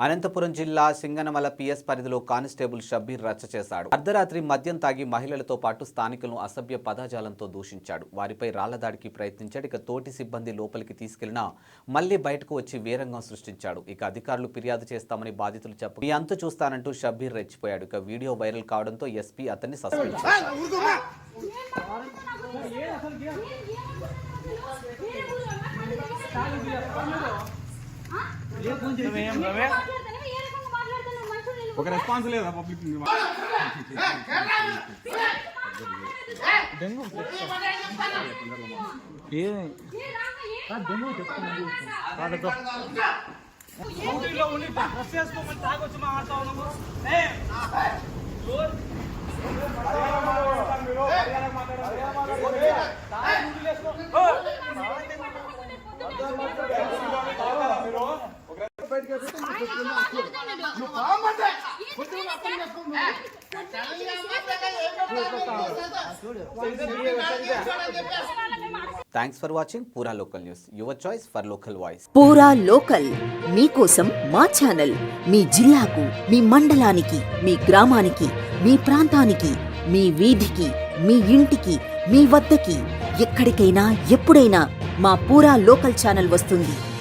Anantapuram జిల్లా Singanamala PS పరిధిలో constable Shabbir రచ్చ చేశాడు అర్ధరాత్రి మద్యం తాగి మహిళలతో పాటు స్థానికులను అసభ్య పదజాలంతో దూషించాడు వారిపై రాళ్ళదాడికి ప్రయత్నించాడు ఇక తోటి సిబ్బంది లోపలికి తీసుకెళ్ళినా మళ్ళీ బయటకు వచ్చి వీరంగం సృష్టించాడు ఇక అధికారులు ఫిర్యాదు చేస్తామని బాధితులు చెప్పు మీ అంత చూస్తానంటూ షబ్బీర్ రెచ్చిపోయాడు ఇక వీడియో వైరల్ కావడంతో ఎస్పీ అతన్ని సస్పెండ్ చేశారు ఒక రెస్పాన్స్ లేదా పబ్లిక్ డ్యూటీలో ఉండి డ్రెస్ వేసుకోమని తాగొచ్చి మాట్లాడుతా ఉన్నాము thanks for watching Pura local news your choice for local voice Pura local మీకోసం మా ఛానల్ మీ జిల్లాకు మీ మండలానికి మీ గ్రామానికి మీ ప్రాంతానికి మీ వీధికి మీ ఇంటికి మీ వద్దకి ఎక్కడికైనా ఎప్పుడైనా మా పూరా లోకల్ ఛానల్ వస్తుంది.